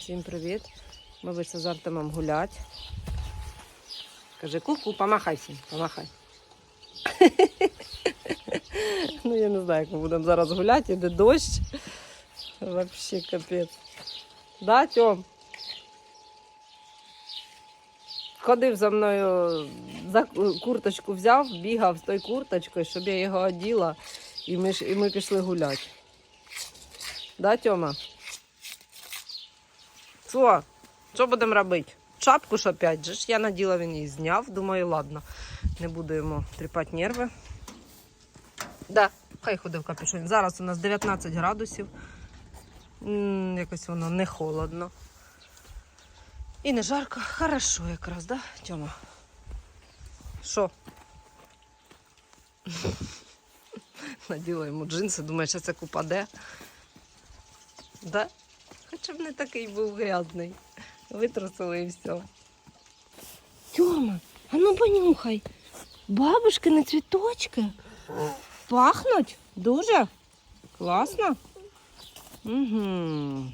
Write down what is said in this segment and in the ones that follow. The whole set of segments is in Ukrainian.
Всім привіт. Ми вийшли з Артемом гулять. Кажи ку-ку, помахай помахай. ну я не знаю, як ми будемо зараз гуляти, іде дощ. Вообще капець. Да, Тьом? Ходив за мною, за курточку взяв, бігав з тою курточкою, щоб я його оділа, і ми, і ми пішли гуляти. Да, Тьома? Що? Що будемо робити? Шапку ж опять же. Я наділа, він її зняв. Думаю, ладно, не буду йому тріпати нерви. Да, хай ходив в капюшоні. Зараз у нас 19 градусів. Якось воно не холодно. І не жарко. Хорошо якраз, да, Тьома? Що? Наділа йому джинси, думаю, що це купаде. Да? Хоча б не такий був грязний. Витрусили і все. Тьома, а ну понюхай. Бабушкини цвіточки. Пахнуть дуже. Класно. Угу.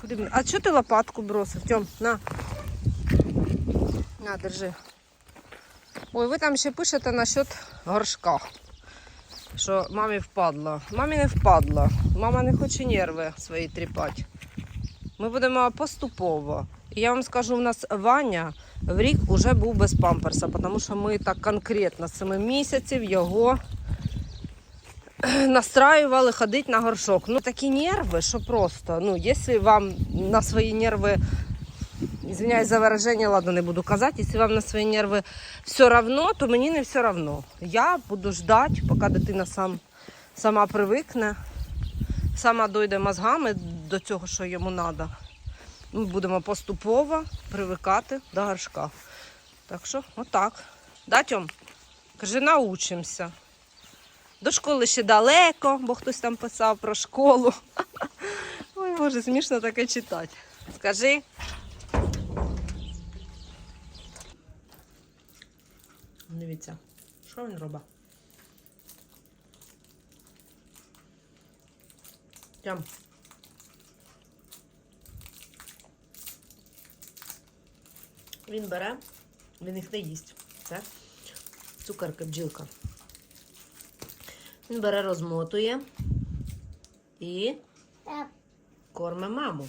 Куди? А чого ти лопатку бросив? Тьом, на. На, держи. Ой, ви там ще пишете насчет горшка. Що мамі впадло. Мамі не впадло. Мама не хоче нерви свої тріпати. Ми будемо поступово. І я вам скажу, у нас Ваня в рік вже був без памперса, тому що ми так конкретно з 7 місяців його настраювали ходити на горшок. Ну такі нерви, що просто. Ну, якщо вам на свої нерви, извиняюсь за выражение, ладно, не буду казати, якщо вам на свої нерви все равно, то мені не все равно. Я буду ждати, поки дитина сам, сама привикне, сама дойде мозгами до цього, що йому треба. Ми будемо поступово привикати до горшка. Так що, отак. Да, Тьом? Каже, научимося. До школи ще далеко, бо хтось там писав про школу. Ой, може, смішно таке читати. Скажи. Дивіться, що він робить? Тям. Він бере, він їх не їсть. Це цукерки бджілка. Він бере, розмотує і корме маму.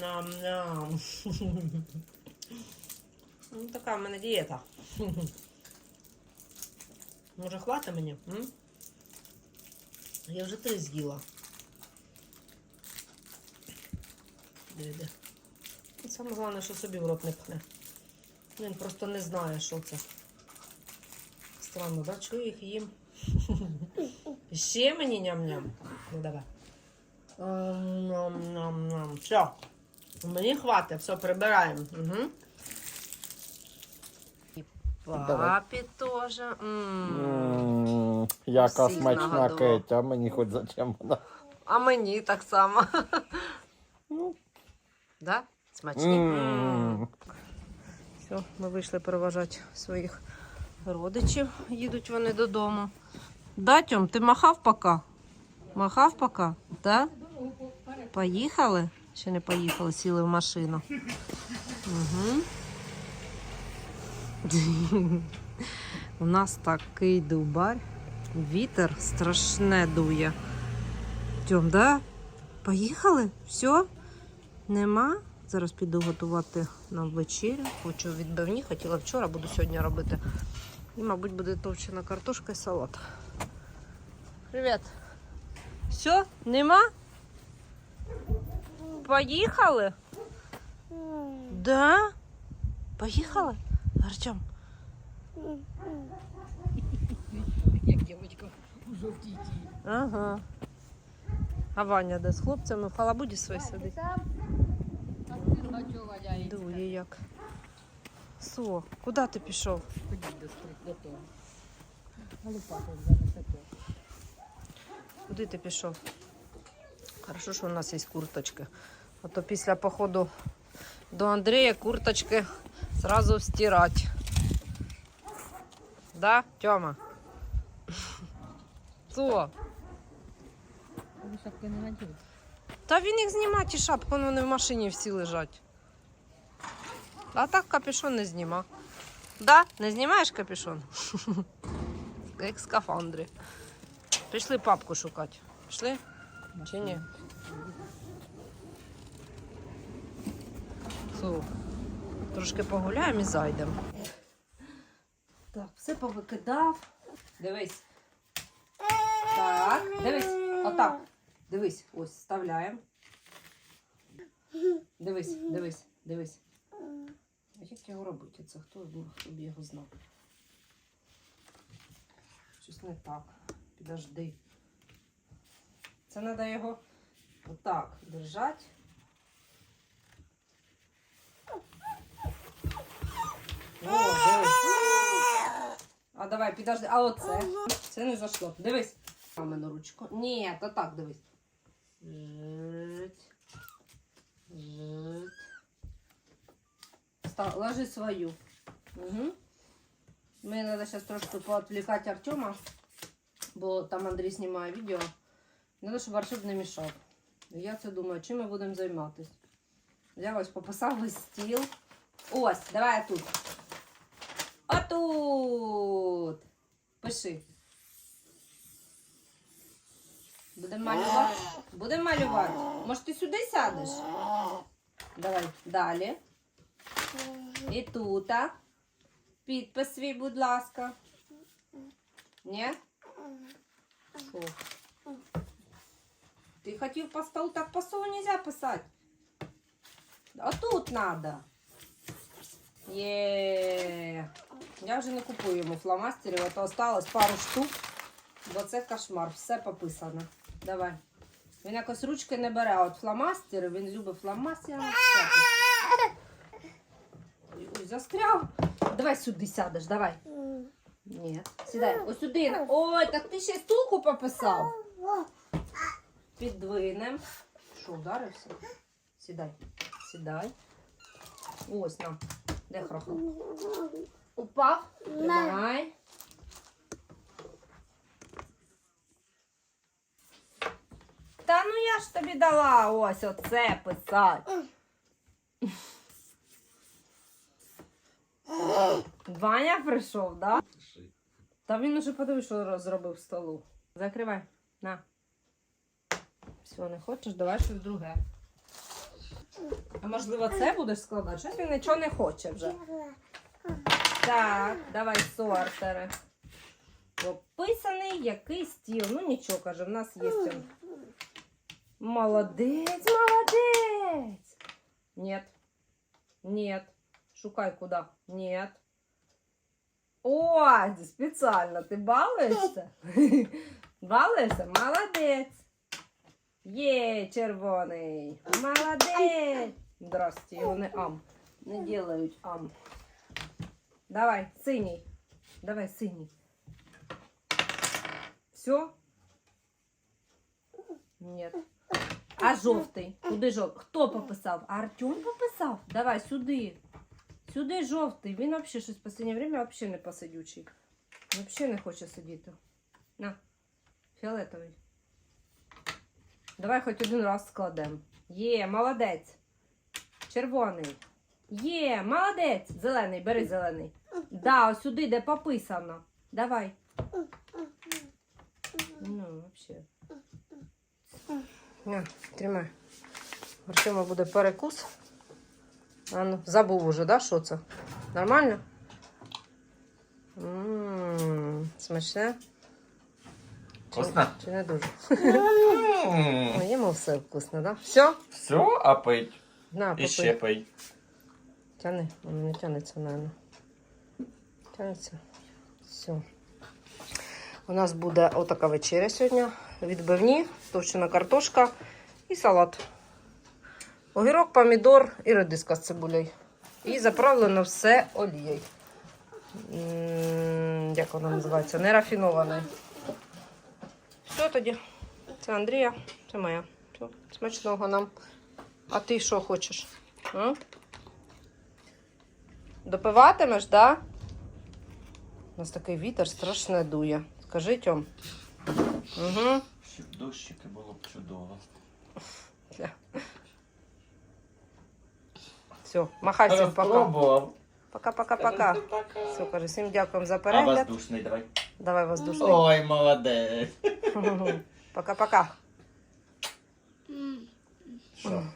Ням-ням. Ну, така в мене дієта. Може, хватить мені? М? Я вже три з'їла. Саме головне, що собі в рот не пхне. Він просто не знає, що це. Странно, да? Чую їх їм. Ще мені ням-ням. Ну давай. Ням-ням-ням. Все. Мені хватить, все, прибираємо. Угу. І папі теж. М. Яка Всіх смачна нагодував. Кетя, мені хоч зачем вона. А мені так само. Ну. Да? Смачні? М. Все, ми вийшли переважати своїх родичів. Їдуть вони додому. Да, Тьом, ти махав пока? Махав пока? Да? Поїхали? Ще не поїхали, сіли в машину. Угу. У нас такий дубар. Вітер страшне дує. Тьом, да? Поїхали? Все? Нема? Зараз піду готувати нам вечерю. Хочу відбивні, хотіла вчора, буду сьогодні робити. І, мабуть, буде товчена картошка і салат. Привіт. Все? Нема? Поїхали? Да? Поїхали? Артем. Як дівчинка у жовтій тій. Ага. А Ваня де з хлопцями в халабуді своїй сидить. Дує як. Со, куди ти пішов? Куди ти пішов? Хорошо, що у нас є курточки. А то після походу до Андрія курточки зразу стирати. Да, Тьома? Що? Ви шапки не наділи. Та він їх знімає, ті шапки, вони в машині всі лежать. А так капюшон не зніма. Да? Не знімаєш капюшон? Як в скафандрі. Пішли папку шукати. Пішли? Чи ні? Су. Трошки погуляємо і зайдемо. Так, все повикидав. Дивись. Так, дивись. Отак. Дивись, ось вставляємо. Дивись, дивись, дивись. А як його робити? Це хто, ну, хто б його знав? Щось не так. Підожди. Це треба його отак держати. А давай, підожди. А оце? Це не зайшло. Дивись. Мамину ручку. Ні, то так дивись. Жить. Жить. Ста- Ложи свою. Угу. Мені треба зараз трошки поотвлекати Артема, бо там Андрій знімає відео. Треба, щоб Артем не мішав. Я це думаю, чим ми будемо займатися. Я ось пописав весь стіл. Ось, давай тут. Отут. Пиши. Будемо малювати? Будемо малювати. Може, ти сюди сядеш? Давай, далі. І тут. а. Підпис свій, будь ласка. Ні? Що? Ти хотів по столу, так по столу нельзя писати. А тут надо. Є. Я вже не купую йому фломастерів, а то осталось пару штук. Бо це кошмар, все пописано. Давай. Він якось ручки не бере, а от фломастери, він любить фломастери. Ой, застряв. Давай сюди сядеш, давай. Ні. Сідай. Ось сюди. Ой, так ти ще стулку пописав. Підвинем. Що, ударився? Сідай. Сідай. Ось на. Де хрохол? Упав? Тримай. Та ну я ж тобі дала ось оце писати. Ваня прийшов, да? Та він уже подивись, що зробив столу. Закривай. На. Все, не хочеш, давай щось друге. А можливо, це будеш складати? Щось він нічого не хоче вже. Так, давай сортери. Описаний який стіл. Ну нічого, каже, в нас є. він. Молодець, молодець. Нет. Нет. Шукай куда. Нет. О, спеціально. Ти балуєшся? Балуєшся? Молодець. Є, червоний. Молодець. Здрасте, його не ам. Не делають ам. Давай, синій. Давай, синій. Все? Нет. А жовтий? Куди жовтий? Хто пописав? А Артем пописав? Давай сюди. Сюди жовтий. Він взагалі щось в останнє время взагалі не посидючий. Взагалі не хоче сидіти. На. Фіолетовий. Давай хоч один раз складемо. Є, молодець. Червоний. Є, молодець. Зелений, бери зелений. Да, ось сюди, де пописано. Давай. Ну, взагалі. На, тримай. Артема буде перекус. А ну, забув уже, да, що це? Нормально? Ммм, смачне? Чи- Чи не дуже? М, Ну, все вкусно, да? Все? Все, а пить? На, І ще попий. пий. Тяни, воно не тянеться, наверное. Тянеться. Все. У нас буде отака вечеря сьогодні. Відбивні, товчена картошка і салат. Огірок, помідор і редиска з цибулею. І заправлено все олією. М, Як вона називається? Нерафінованою. Все тоді. Це Андрія, це моя. Смачного нам. А ти що хочеш? А? Допиватимеш, да? нас такий вітер страшне дує. Скажи, Тьом. Угу. Ще б дощики було б чудово. Все, махай всім пока. Пока-пока-пока. Все, кажи, всім дякуємо за перегляд. А воздушний давай. Давай воздушний. Ой, молодець. Пока-пока. Що?